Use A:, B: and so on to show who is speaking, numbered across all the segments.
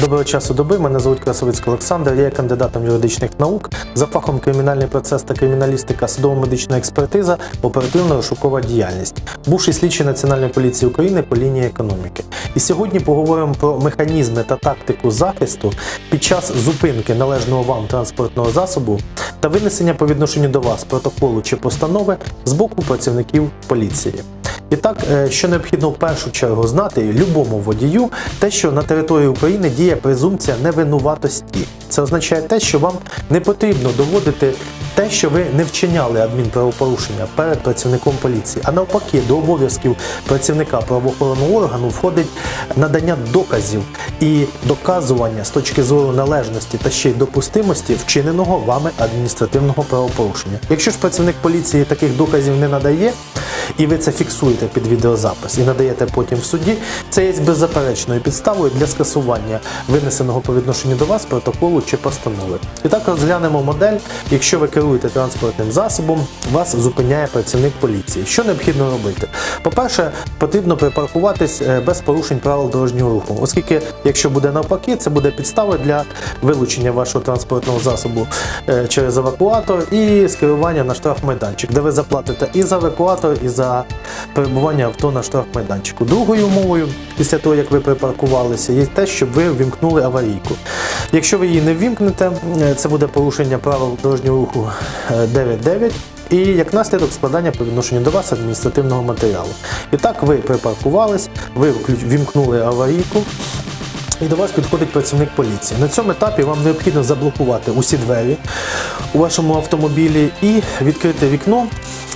A: Доброго часу доби. Мене звуть Красовицький Олександр. Я є кандидатом юридичних наук за фахом кримінальний процес та криміналістика, судово-медична експертиза, оперативно-розшукова діяльність, бувший слідчий Національної поліції України по лінії економіки. І сьогодні поговоримо про механізми та тактику захисту під час зупинки належного вам транспортного засобу та винесення по відношенню до вас протоколу чи постанови з боку працівників поліції. І так, е, що необхідно в першу чергу знати любому водію, те, що на території України діє презумпція невинуватості. Це означає те, що вам не потрібно доводити те, що ви не вчиняли адмінправопорушення перед працівником поліції. А навпаки, до обов'язків працівника правоохоронного органу входить надання доказів і доказування з точки зору належності та ще й допустимості вчиненого вами адміністративного правопорушення. Якщо ж працівник поліції таких доказів не надає, і ви це фіксуєте під відеозапис і надаєте потім в суді, це є беззаперечною підставою для скасування винесеного по відношенню до вас протоколу чи постанови. І так розглянемо модель, якщо ви керуєте транспортним засобом, вас зупиняє працівник поліції. Що необхідно робити? По-перше, потрібно припаркуватись е, без порушень правил дорожнього руху, оскільки, якщо буде навпаки, це буде підставою для вилучення вашого транспортного засобу е, через евакуатор і скерування на штрафмайданчик, де ви заплатите і за евакуатор, і за перебування авто на штрафмайданчику. Другою умовою, після того як ви припаркувалися, є те, щоб ви ввімкнули аварійку. Якщо ви її не ввімкнете, е, це буде порушення правил дорожнього руху е, 9.9 і як наслідок складання по відношенню до вас адміністративного матеріалу. І так ви припаркувались, ви ввімкнули аварійку. І до вас підходить працівник поліції. На цьому етапі вам необхідно заблокувати усі двері у вашому автомобілі і відкрити вікно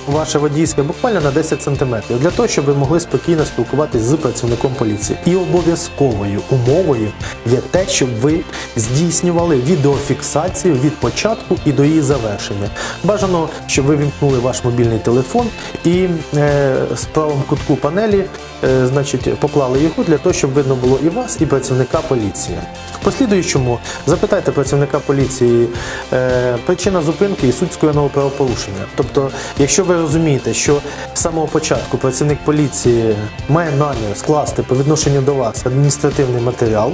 A: ваше водійське буквально на 10 см, для того, щоб ви могли спокійно спілкуватися з працівником поліції. І обов'язковою умовою є те, щоб ви здійснювали відеофіксацію від початку і до її завершення. Бажано, щоб ви вімкнули ваш мобільний телефон і е, з правом кутку панелі е, значить, поклали його для того, щоб видно було і вас, і працівника поліції. Послідуючому запитайте працівника поліції е, причина зупинки і суть скоєного правопорушення. Тобто, якщо ви розумієте, що з самого початку працівник поліції має намір скласти по відношенню до вас адміністративний матеріал,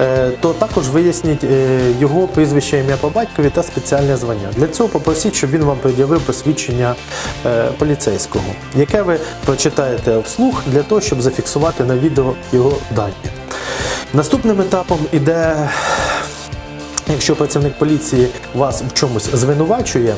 A: е, то також виясніть е, його прізвище, ім'я по батькові та спеціальне звання. Для цього попросіть, щоб він вам пред'явив посвідчення е, поліцейського, яке ви прочитаєте вслух для того, щоб зафіксувати на відео його дані. Наступним етапом іде Якщо працівник поліції вас в чомусь звинувачує,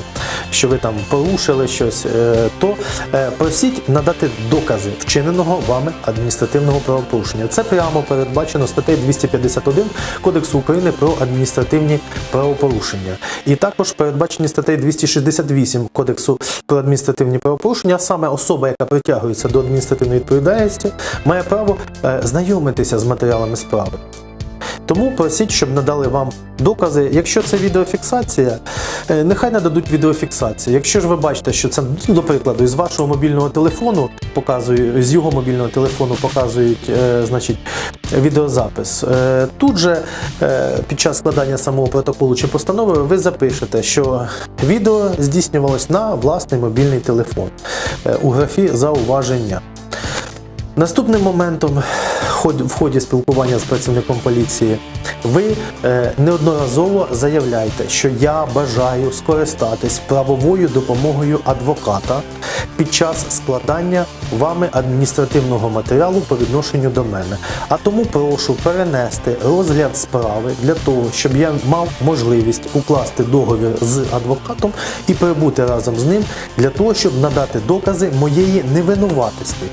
A: що ви там порушили щось, е, то е, просіть надати докази вчиненого вами адміністративного правопорушення. Це прямо передбачено статтею 251 Кодексу України про адміністративні правопорушення. І також передбачені статтею 268 Кодексу про адміністративні правопорушення, саме особа, яка притягується до адміністративної відповідальності, має право е, знайомитися з матеріалами справи. Тому просіть, щоб надали вам докази. Якщо це відеофіксація, е, нехай нададуть відеофіксацію. Якщо ж ви бачите, що це, ну, до прикладу, із вашого мобільного телефону показує, з його мобільного телефону показують е, значить, відеозапис. Е, тут же під час складання самого протоколу чи постанови ви запишете, що відео здійснювалось на власний мобільний телефон у графі зауваження. Наступним моментом в ході спілкування з працівником поліції ви е, неодноразово заявляєте, що я бажаю скористатись правовою допомогою адвоката під час складання вами адміністративного матеріалу по відношенню до мене. А тому прошу перенести розгляд справи для того, щоб я мав можливість укласти договір з адвокатом і перебути разом з ним для того, щоб надати докази моєї невинуватості.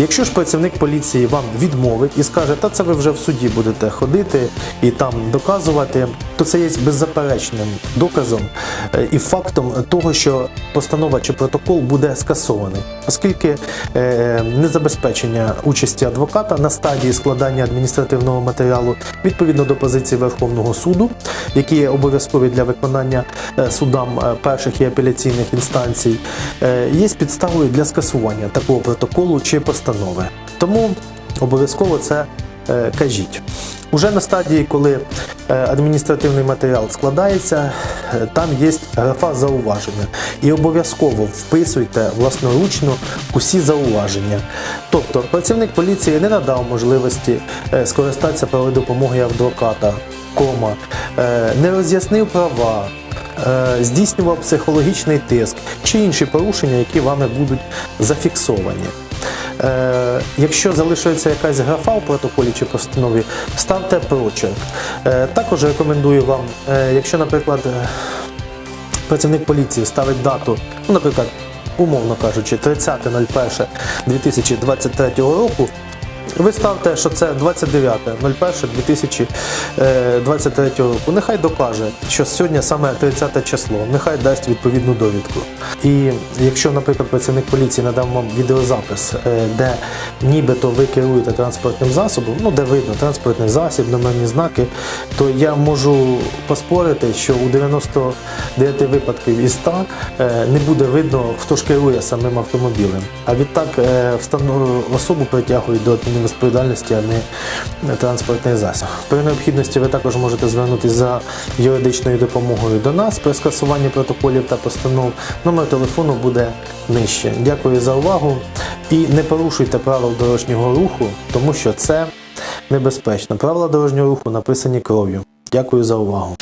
A: Якщо ж працівник поліції вам відмовить і скаже, та це ви вже в суді будете ходити і там доказувати, то це є беззаперечним доказом е, і фактом того, що постанова чи протокол буде скасований, оскільки е, незабезпечення участі адвоката на стадії складання адміністративного матеріалу відповідно до позиції Верховного суду, які є обов'язкові для виконання е, судам перших і апеляційних інстанцій, є підставою для скасування такого протоколу чи постанови. Тому обов'язково це е, кажіть. Уже на стадії, коли е, адміністративний матеріал складається, е, там є графа зауваження. І обов'язково вписуйте власноручно усі зауваження. Тобто працівник поліції не надав можливості скористатися правовою допомогою адвоката, кома, не роз'яснив права, здійснював психологічний тиск чи інші порушення, які вами будуть зафіксовані. Е, якщо залишується якась графа в протоколі чи постанові, ставте прочерк. Е, також рекомендую вам, е, якщо, наприклад, е, працівник поліції ставить дату, ну, наприклад, умовно кажучи, 30.01.2023 року. Ви ставте, що це 29.01.2023 року. Нехай докаже, що сьогодні саме 30 число. Нехай дасть відповідну довідку. І якщо, наприклад, працівник поліції надав вам відеозапис, е, де нібито ви керуєте транспортним засобом, ну де видно транспортний засіб, номерні знаки, то я можу поспорити, що у 99 випадків із 100 е, не буде видно, хто ж керує самим автомобілем. А відтак е, особу притягують до відповідальності, а не транспортний засіб. При необхідності ви також можете звернутися за юридичною допомогою до нас при скасуванні протоколів та постанов. Номер телефону буде нижче. Дякую за увагу і не порушуйте правил дорожнього руху, тому що це небезпечно. Правила дорожнього руху написані кров'ю. Дякую за увагу.